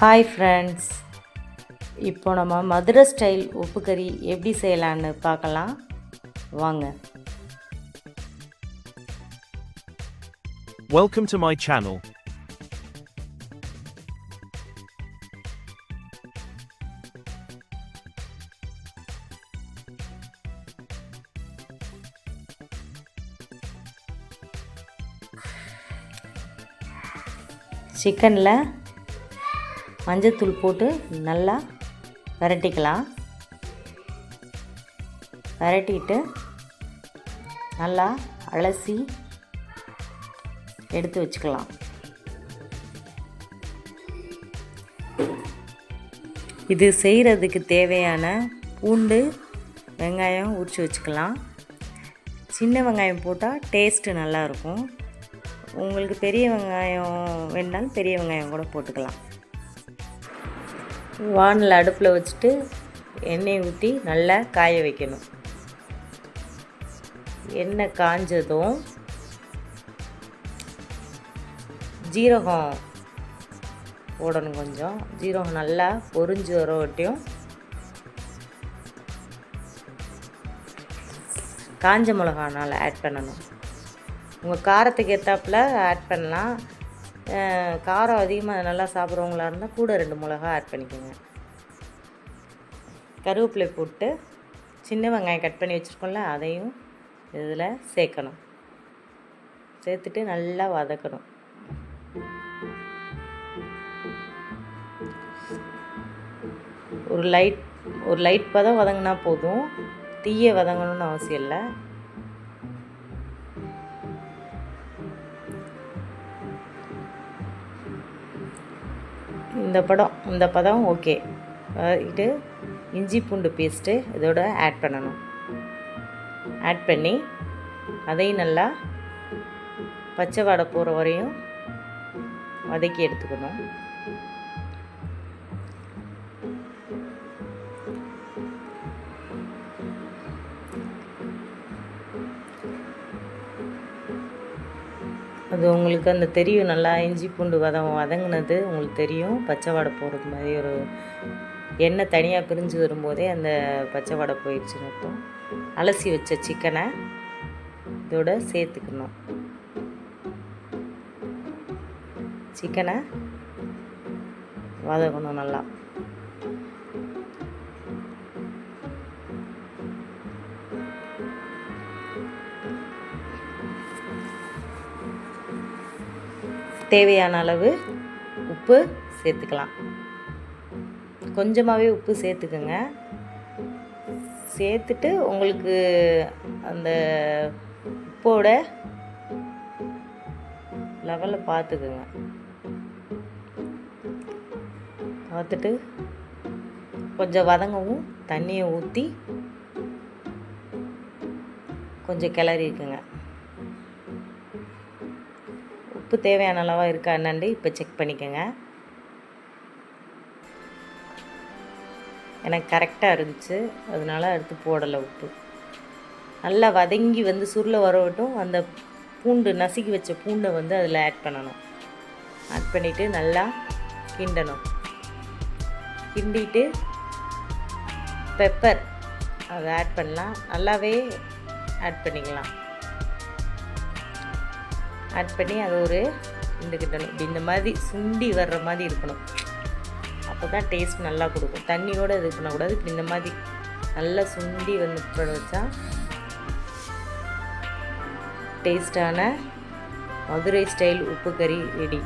Hi friends இப்போ நம்ம Madurai style உப்பு கறி எப்படி செய்யலான்னு பார்க்கலாம். வாங்க. Welcome to my channel. சிக்கனில் மஞ்சத்தூள் போட்டு நல்லா விரட்டிக்கலாம். விரட்டிட்டு நல்லா அலசி எடுத்து வச்சுக்கலாம். இது செய்கிறதுக்கு தேவையான பூண்டு வெங்காயம் உரித்து வச்சுக்கலாம். சின்ன வெங்காயம் போட்டால் டேஸ்ட்டு நல்லாயிருக்கும் உங்களுக்கு பெரிய வெங்காயம் வேணாலும் பெரிய வெங்காயம் கூட போட்டுக்கலாம். வானில் அடுப்பில் வச்சுட்டு எண்ணெய் ஊற்றி நல்லா காய வைக்கணும். எண்ணெய் காஞ்சதும் ஜீரகம் போடணும் கொஞ்சம். ஜீரகம் நல்லா பொறிஞ்சு வர வட்டியும் காஞ்ச மிளகா நல்லா ஆட் பண்ணணும். உங்கள் காரத்துக்கு ஏற்றாப்புல ஆட் பண்ணலாம். காரம் அதிகமாக நல்லா சாப்பிட்றவங்களா இருந்தால் கூட ரெண்டு மிளகா ஆட் பண்ணிக்கோங்க. கருவேப்பிலை போட்டு சின்ன வெங்காயம் கட் பண்ணி வச்சுருக்கோம்ல அதையும் இதில் சேர்க்கணும். சேர்த்துட்டு நல்லா வதக்கணும். ஒரு லைட் ஒரு லைட் பதம் வதங்கினா போதும். தீயை வதங்கணும்னு அவசியம் இல்லை. இந்த படம் இந்த பதம் ஓகே. இது இஞ்சி பூண்டு பேஸ்ட்டு இதோட ஆட் பண்ணணும். ஆட் பண்ணி அதையும் நல்லா பச்சை வாடை போகிற வரையும் வதக்கி எடுத்துக்கணும். அது உங்களுக்கு அந்த தெரியும். நல்லா இஞ்சி பூண்டு வதம் வதங்கினது உங்களுக்கு தெரியும். பச்சை வடை போடுறது மாதிரி ஒரு எண்ணெய் தனியாக பிரிஞ்சு வரும்போதே அந்த பச்சை வடை போயிடுச்சுன்னு அர்த்தம் அலசி வச்ச சிக்கனை இதோட சேர்த்துக்கணும். சிக்கனை வதக்கணும் நல்லா. தேவையான அளவு உப்பு சேர்த்துக்கலாம். கொஞ்சமாகவே உப்பு சேர்த்துக்குங்க. சேர்த்துட்டு உங்களுக்கு அந்த உப்போட லெவலில் பார்த்துக்குங்க. பார்த்துட்டு கொஞ்சம் வதங்கவும் தண்ணியை ஊற்றி கொஞ்சம் கிளறி இருக்குங்க உப்பு தேவையான அளவாக இருக்கா என்னண்டு இப்போ செக் பண்ணிக்கோங்க. எனக்கு கரெக்டாக இருந்துச்சு. அதனால அடுத்து போடலை உப்பு. நல்லா வதங்கி வந்து சுருள வரவட்டும் அந்த பூண்டு நசுக்கி வச்ச பூண்டை வந்து அதில் ஆட் பண்ணணும். ஆட் பண்ணிவிட்டு நல்லா கிண்டணும். கிண்டிட்டு பெப்பர் அதை ஆட் பண்ணலாம். நல்லாவே ஆட் பண்ணிக்கலாம். ஆட் பண்ணி அது ஒரு இந்த கிட்டணும் இப்படி இந்த மாதிரி சுண்டி வர்ற மாதிரி இருக்கணும். அப்போ தான் டேஸ்ட் நல்லா கொடுக்கும். தண்ணியோடு இது பண்ணக்கூடாது. இப்படி இந்த மாதிரி நல்லா சுண்டி வந்து வச்சா டேஸ்டான மதுரை ஸ்டைல் உப்பு கறி ரெடி